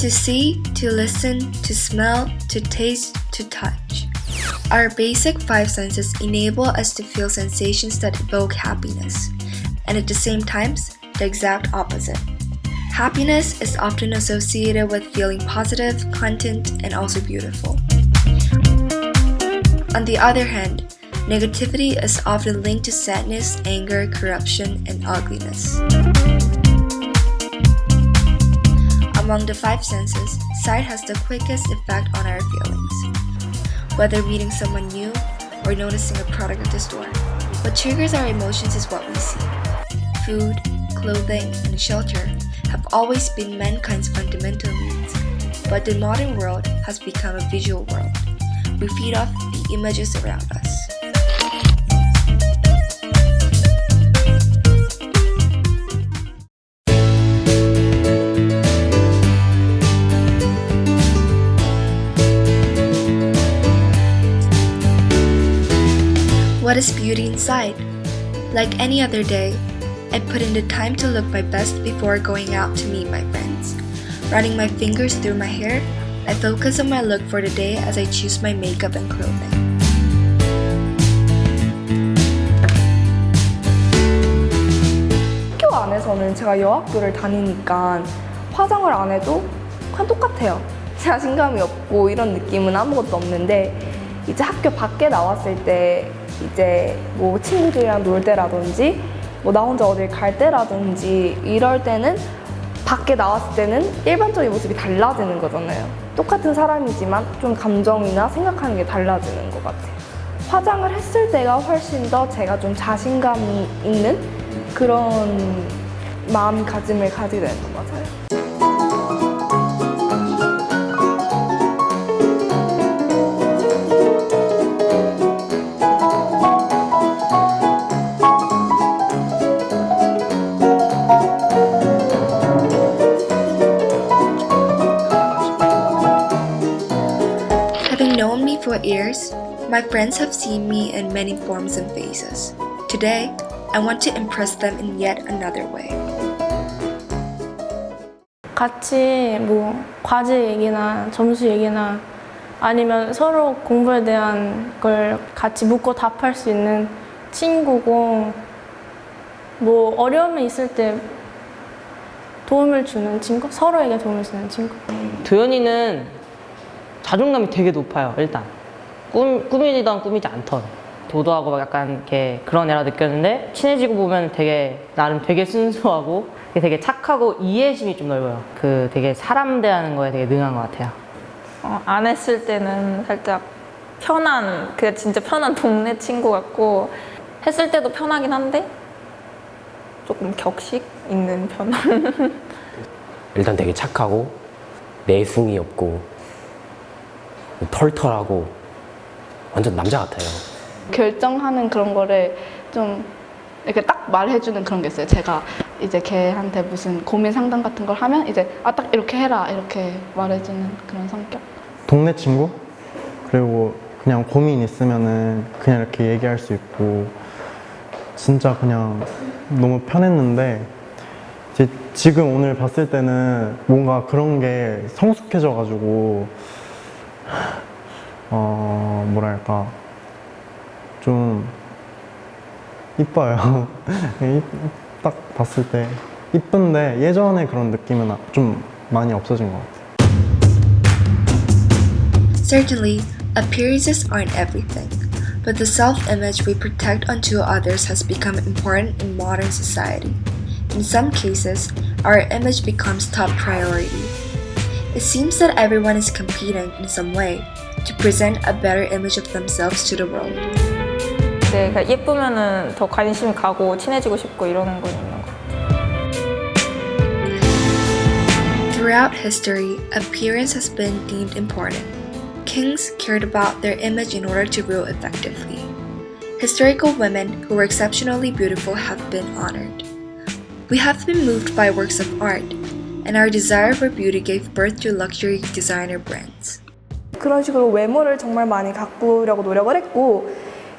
to see, to listen, to smell, to taste, to touch. Our basic five senses enable us to feel sensations that evoke happiness, and at the same time, the exact opposite. Happiness is often associated with feeling positive, content, and also beautiful. On the other hand, negativity is often linked to sadness, anger, corruption, and ugliness. Among the five senses, sight has the quickest effect on our feelings. Whether meeting someone new or noticing a product at the store, what triggers our emotions is what we see. Food, clothing, and shelter have always been mankind's fundamental needs, but the modern world has become a visual world. We feed off the images around us. What is beauty inside? Like any other day, I put in the time to look my best before going out to meet my friends. Running my fingers through my hair, I focus on my look for the day as I choose my makeup and clothing. 학교 안에서는 제가 여학교를 다니니까 화장을 안 해도 그냥 똑같아요. 자신감이 없고 이런 느낌은 아무것도 없는데 이제 학교 밖에 나왔을 때 이제 뭐 친구들이랑 놀 때라든지 뭐 나 혼자 어딜 갈 때라든지 이럴 때는 밖에 나왔을 때는 일반적인 모습이 달라지는 거잖아요. 똑같은 사람이지만 좀 감정이나 생각하는 게 달라지는 것 같아요. 화장을 했을 때가 훨씬 더 제가 좀 자신감이 있는 그런 마음가짐을 가지게 되는 것 같아요. For years, my friends have seen me in many forms and faces. Today, I want to impress them in yet another way. 같이 뭐 과제 얘기나 점수 얘기나 아니면 서로 공부에 대한 걸 같이 묻고 답할 수 있는 친구고 뭐 어려움이 있을 때 도움을 주는 친구? 서로에게 도움을 주는 친구? 도현이는 자존감이 되게 높아요 일단 꿈, 꾸미던 꾸미지 않던. 도도하고 막 약간 이렇게 그런 애라 느꼈는데 친해지고 보면 되게 나름 되게 순수하고 되게 착하고 이해심이 좀 넓어요. 그 되게 사람 대하는 거에 되게 능한 것 같아요. 어, 안 했을 때는 살짝 편한, 그 진짜 편한 동네 친구 같고 했을 때도 편하긴 한데 조금 격식 있는 편한. 일단 되게 착하고 내숭이 없고 털털하고 완전 남자 같아요. 결정하는 그런 거를 좀 이렇게 딱 말해주는 그런 게 있어요. 제가 이제 걔한테 무슨 고민 상담 같은 걸 하면 이제 아 딱 이렇게 해라 이렇게 말해주는 그런 성격. 동네 친구 그리고 그냥 고민 있으면은 그냥 이렇게 얘기할 수 있고 진짜 그냥 너무 편했는데 이제 지금 오늘 봤을 때는 뭔가 그런 게 성숙해져가지고 어 뭐랄까 좀 이뻐요 이- 딱 봤을 때 이쁜데 예전에 그런 느낌은 좀 많이 없어진 것 같아요. Certainly, appearances aren't everything, but the self image we protect onto others has become important in modern society. In some cases, our image becomes top priority. It seems that everyone is competing in some way to present a better image of themselves to the world. 네, 그러니까 예쁘면은 더 관심이 가고 친해지고 싶고 이러는 거 있는 거. Throughout history, appearance has been deemed important. Kings cared about their image in order to rule effectively. Historical women who were exceptionally beautiful have been honored. We have been moved by works of art, and our desire for beauty gave birth to luxury designer brands. 그런 식으로 외모를 정말 많이 가꾸려고 노력을 했고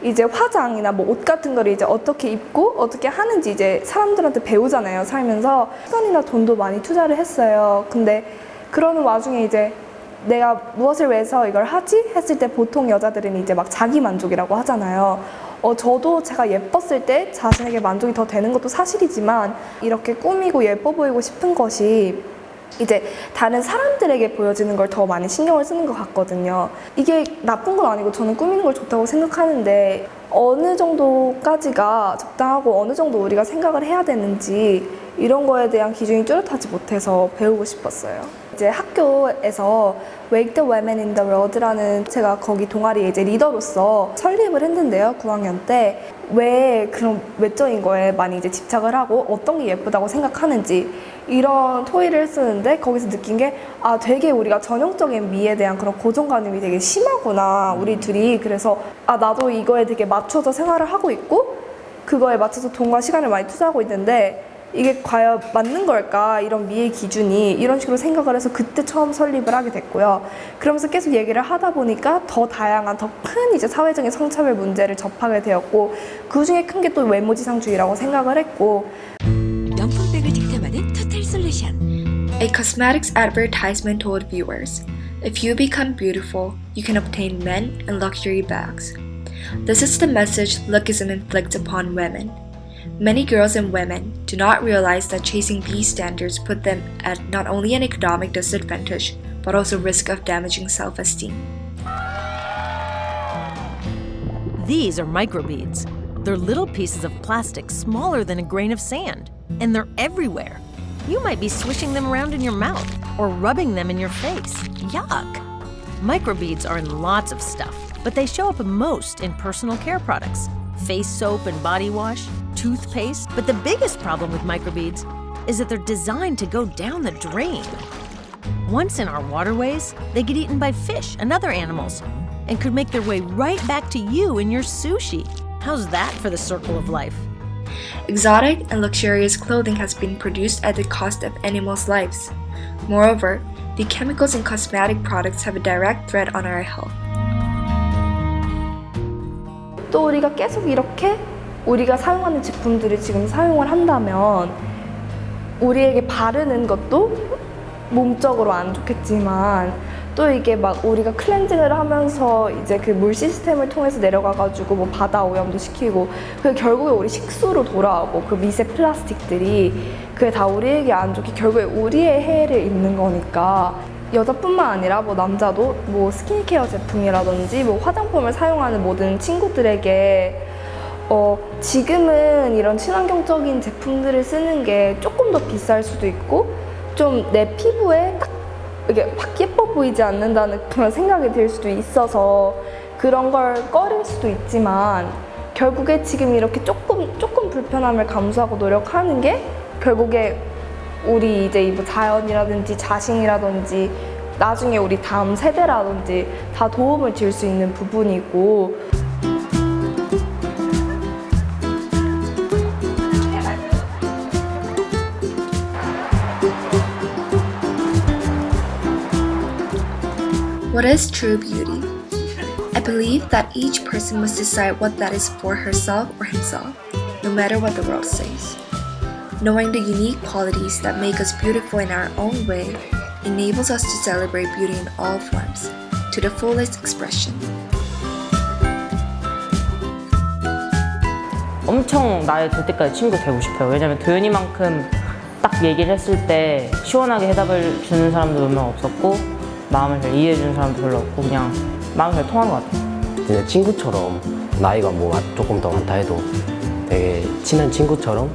이제 화장이나 뭐 옷 같은 거를 이제 어떻게 입고 어떻게 하는지 이제 사람들한테 배우잖아요 살면서 시간이나 돈도 많이 투자를 했어요 근데 그러는 와중에 이제 내가 무엇을 위해서 이걸 하지? 했을 때 보통 여자들은 이제 막 자기 만족이라고 하잖아요. 어, 저도 제가 예뻤을 때 자신에게 만족이 더 되는 것도 사실이지만 이렇게 꾸미고 예뻐 보이고 싶은 것이 이제 다른 사람들에게 보여지는 걸 더 많이 신경을 쓰는 것 같거든요. 이게 나쁜 건 아니고 저는 꾸미는 걸 좋다고 생각하는데 어느 정도까지가 적당하고 어느 정도 우리가 생각을 해야 되는지 이런 거에 대한 기준이 뚜렷하지 못해서 배우고 싶었어요. 이제 학교에서 Wake the Women in the World라는 제가 거기 동아리 이제 리더로서 설립을 했는데요. 9학년 때 왜 그런 외적인 거에 많이 이제 집착을 하고 어떤 게 예쁘다고 생각하는지 이런 토의를 했었는데 거기서 느낀 게 아 되게 우리가 전형적인 미에 대한 그런 고정관념이 되게 심하구나 우리 둘이 그래서 아 나도 이거에 되게 맞 춰서 생활을 하고 있고 그거에 맞춰서 돈과 시간을 많이 투자하고 있는데 이게 과연 맞는 걸까 이런 미의 기준이 이런 식으로 생각을 해서 그때 처음 설립을 하게 됐고요. 그러면서 계속 얘기를 하다 보니까 더 다양한 더 큰 이제 사회적인 성차별 문제를 접하게 되었고 그 중에 큰 게 또 외모지상주의라고 생각을 했고 명품백을 득템하는 토탈 솔루션. A cosmetics advertisement told viewers if you become beautiful, you can obtain men and luxury bags. This is the message lookism inflicts upon women. Many girls and women do not realize that chasing these standards put them at not only an economic disadvantage, but also risk of damaging self esteem. These are microbeads. They're little pieces of plastic smaller than a grain of sand, and they're everywhere. You might be swishing them around in your mouth or rubbing them in your face. Yuck! Microbeads are in lots of stuff, but they show up most in personal care products face soap and body wash, toothpaste. But the biggest problem with microbeads is that they're designed to go down the drain. Once in our waterways, they get eaten by fish and other animals and could make their way right back to you in your sushi. How's that for the circle of life? Exotic and luxurious clothing has been produced at the cost of animals' lives. Moreover, the chemicals in cosmetic products have a direct threat on our health. 또 우리가 계속 이렇게 우리가 사용하는 제품들을 지금 사용을 한다면 우리에게 바르는 것도 몸적으로 안 좋겠지만 또 이게 막 우리가 클렌징을 하면서 이제 그 물 시스템을 통해서 내려가가지고 뭐 바다 오염도 시키고 그 결국에 우리 식수로 돌아오고 그 미세 플라스틱들이 그게 다 우리에게 안 좋게 결국에 우리의 해를 입는 거니까 여자뿐만 아니라 뭐 남자도 뭐 스킨케어 제품이라든지 뭐 화장품을 사용하는 모든 친구들에게 어, 지금은 이런 친환경적인 제품들을 쓰는 게 조금 더 비쌀 수도 있고 좀 내 피부에 딱 이게 확 예뻐 보이지 않는다는 그런 생각이 들 수도 있어서 그런 걸 꺼릴 수도 있지만 결국에 지금 이렇게 조금 조금 불편함을 감수하고 노력하는 게 결국에 우리 이제 이뭐 자연이라든지 자신이라든지 나중에 우리 다음 세대라든지 다 도움을 줄 수 있는 부분이고 What is true beauty? I believe that each person must decide what that is for herself or himself, no matter what the world says. Knowing the unique qualities that make us beautiful in our own way enables us to celebrate beauty in all forms, to the fullest expression. 엄청 나이 들 때까지 친구 되고 싶어요. 왜냐면 도현이만큼 딱 얘기를 했을 때 시원하게 해답을 주는 사람도 몇 명 없었고 마음을 잘 이해해 주는 사람도 별로 없고 그냥 마음이 잘 통한 것 같아요. 진짜 친구처럼 나이가 뭐 조금 더 많다 해도 되게 친한 친구처럼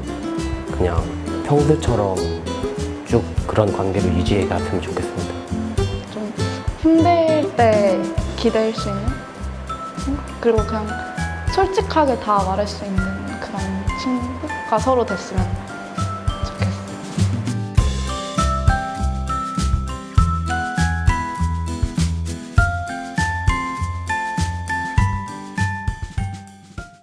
그냥 평소처럼 쭉 그런 관계를 유지해 갔으면 좋겠습니다. 좀 힘들 때 기댈 수 있는 그리고 그냥 솔직하게 다 말할 수 있는 그런 친구가 서로 됐으면